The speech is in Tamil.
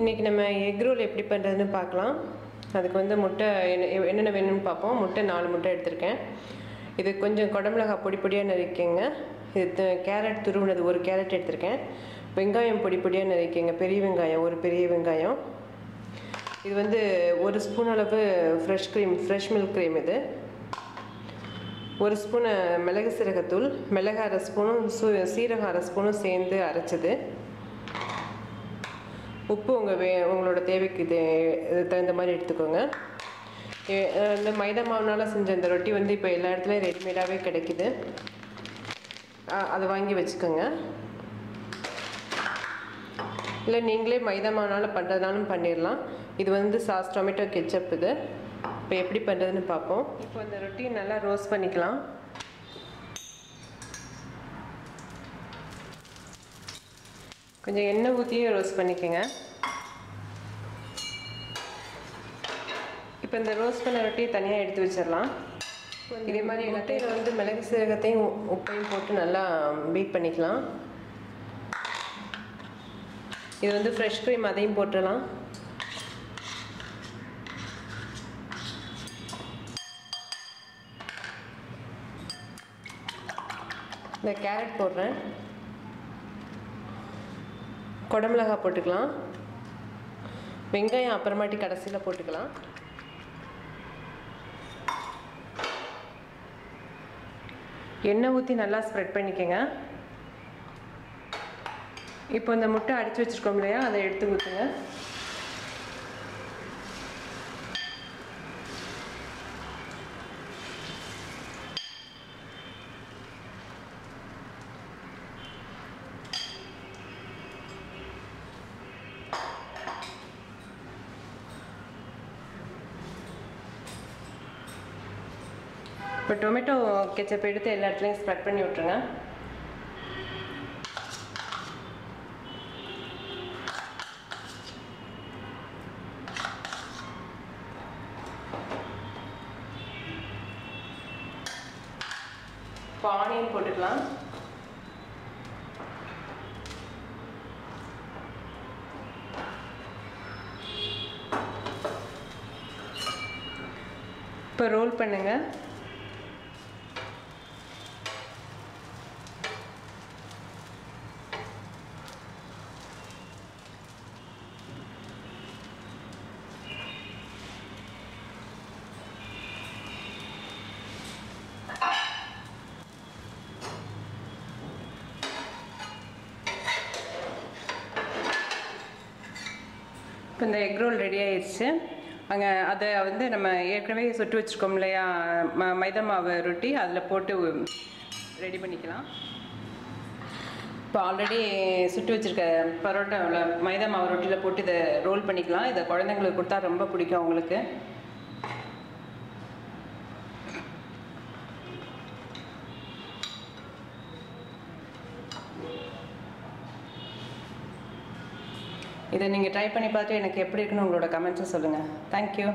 இன்றைக்கி நம்ம எக் ரோல் எப்படி பண்ணுறதுன்னு பார்க்கலாம். அதுக்கு வந்து முட்டை என்ன என்னென்ன வேணும்னு பார்ப்போம். முட்டை நாலு முட்டை எடுத்திருக்கேன். இது கொஞ்சம் குடமிளகா பொடி பொடியாக நறுக்கிங்க இது கேரட் துருவினது ஒரு கேரட் எடுத்திருக்கேன். வெங்காயம் பொடி பொடியாக நறுக்கிங்க பெரிய வெங்காயம் ஒரு பெரிய வெங்காயம். இது வந்து ஒரு ஸ்பூன் அளவு fresh cream fresh milk cream இது. ஒரு ஸ்பூன் மிளகு சீரகத்தூள் மிளகு அரை ஸ்பூனும் சூ சீரகம் அரை ஸ்பூனும் சேர்ந்து அரைச்சது. உப்பு உங்கள் வே உங்களோட தேவைக்கு இது தகுந்த மாதிரி எடுத்துக்கோங்க. இந்த மைதா மாவுனால செஞ்ச இந்த ரொட்டி வந்து இப்போ எல்லா இடத்துலையும் ரெடிமேடாகவே கிடைக்குது. அதை வாங்கி வச்சுக்கோங்க. இல்லை நீங்களே மைதா மாவுனால பண்ணுறதுனாலும் பண்ணிடலாம் இது வந்து சாஸ் டொமேட்டோ கெச்சப் இது. இப்போ எப்படி பண்ணுறதுன்னு பார்ப்போம் இப்போ அந்த ரொட்டியை நல்லா ரோஸ்ட் பண்ணிக்கலாம். கொஞ்சம் எண்ணெய் ஊற்றியே ரோஸ்ட் பண்ணிக்கோங்க. இப்போ இந்த ரோஸ்ட் பண்ண ரொட்டியை தனியாக எடுத்து வச்சிடலாம். இதே மாதிரி எல்லாத்தையும் வந்து மிளகு சீரகத்தையும் உப்பையும் போட்டு நல்லா பீட் பண்ணிக்கலாம். இது வந்து ஃப்ரெஷ் க்ரீம் அதையும் போட்டுடலாம். இந்த கேரட் போடுறேன். குடமிளகா போட்டுக்கலாம். வெங்காயம் அப்புறமாட்டி கடைசியில் போட்டுக்கலாம். எண்ணெய் ஊற்றி நல்லா ஸ்ப்ரெட் பண்ணிக்கோங்க. இப்போ இந்த முட்டை அடித்து வச்சுருக்கோம் இல்லையா அதை எடுத்து ஊற்றுங்க இப்போ டொமேட்டோ கெச்சப் எடுத்து எல்லா இடத்துலையும் ஸ்ப்ரெட் பண்ணி விட்ருங்க இப்போ ஆனியன் போட்டுக்கலாம். இப்போ ரோல் பண்ணுங்கள் இப்போ இந்த எக் ரோல் ரெடி ஆயிடுச்சு அங்கே அதை வந்து நம்ம ஏற்கனவே சுட்டு வச்சுருக்கோம் இல்லையா? ம மைதா மாவு ரொட்டி அதில் போட்டு ரெடி பண்ணிக்கலாம். இப்போ ஆல்ரெடி சுட்டு வச்சுருக்க பரோட்டாவில் மைதா மாவு ரொட்டியில் போட்டு இதை ரோல் பண்ணிக்கலாம். இதை குழந்தைங்களுக்கு கொடுத்தா ரொம்ப பிடிக்கும் அவங்களுக்கு. இதை நீங்கள் ட்ரை பண்ணி பார்த்து எனக்கு எப்படி இருக்குன்னு உங்களோட கமெண்ட்ஸை சொல்லுங்கள் தேங்க்யூ